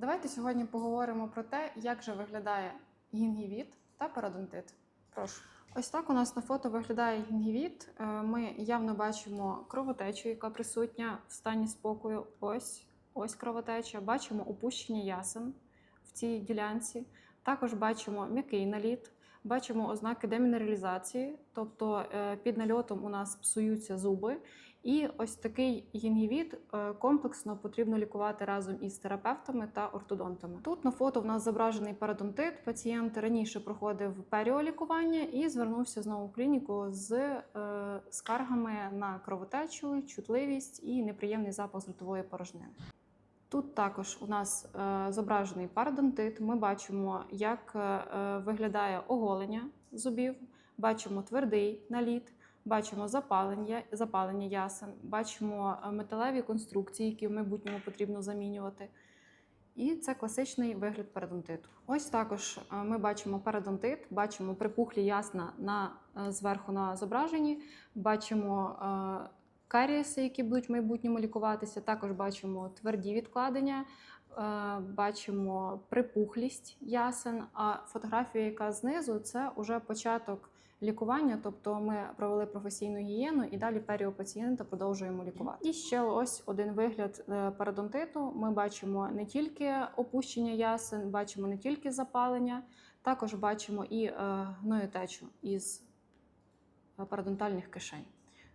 Давайте сьогодні поговоримо про те, як же виглядає гінгівіт та парадонтит. Прошу. Ось так у нас на фото виглядає гінгівіт. Е, Ми явно бачимо кровотечу, яка присутня в стані спокою. Ось ось кровотеча. Бачимо опущення ясен в цій ділянці. Також бачимо м'який наліт. Бачимо ознаки демінералізації, тобто е, під нальотом у нас псуються зуби. І ось такий гінгівіт е, комплексно потрібно лікувати разом із терапевтами та ортодонтами. Тут на фото в нас зображений парадонтит. Пацієнт раніше проходив періолікування і звернувся знову в клініку з е, скаргами на кровотечу, чутливість і неприємний запах з ротової порожнини. Тут також у нас е, зображений парадонтит. Ми бачимо, як е, виглядає оголення зубів, бачимо твердий наліт, бачимо запалення, запалення ясен, бачимо е, металеві конструкції, які в майбутньому потрібно замінювати. І це класичний вигляд парадонтиту. Ось також е, ми бачимо парадонтит, бачимо припухлі ясна на, е, зверху на зображенні, бачимо е, карієси, які будуть в майбутньому лікуватися. Також бачимо тверді відкладення, е, бачимо припухлість ясен. А фотографія, яка знизу, це вже початок лікування. Тобто ми провели професійну гігієну і далі період пацієнта продовжуємо лікувати. І ще ось один вигляд е, парадонтиту. Ми бачимо не тільки опущення ясен, бачимо не тільки запалення, також бачимо і е, гноєтечу із е, парадонтальних кишень.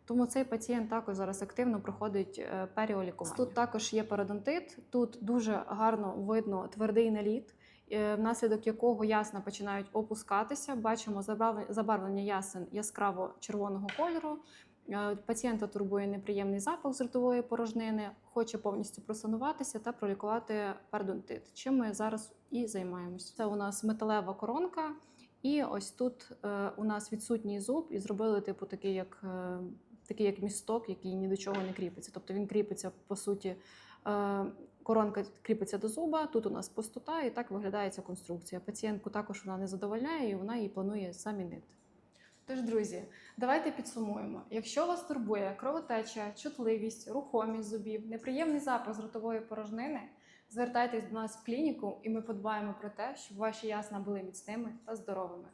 Тому цей пацієнт також зараз активно проходить е, періолікування. Тут також є парадонтит. Тут дуже гарно видно твердий наліт, е, внаслідок якого ясна починають опускатися. Бачимо забарвлення ясен яскраво червоного кольору. Е, Пацієнта турбує неприємний запах з ротової порожнини, хоче повністю просануватися та пролікувати парадонтит. Чим ми зараз і займаємось. Це у нас металева коронка, і ось тут у нас відсутній зуб, і зробили типу такий, як такий як місток, який ні до чого не кріпиться. Тобто він кріпиться по суті. е, Коронка кріпиться до зуба, тут у нас пустота, і так виглядає ця конструкція. Пацієнтку також вона не задовольняє, і вона її планує замінити. Тож, друзі, давайте підсумуємо. Якщо вас турбує кровотеча, чутливість, рухомість зубів, неприємний запах з ротової порожнини, звертайтесь до нас в клініку, і ми подбаємо про те, щоб ваші ясна були міцними та здоровими.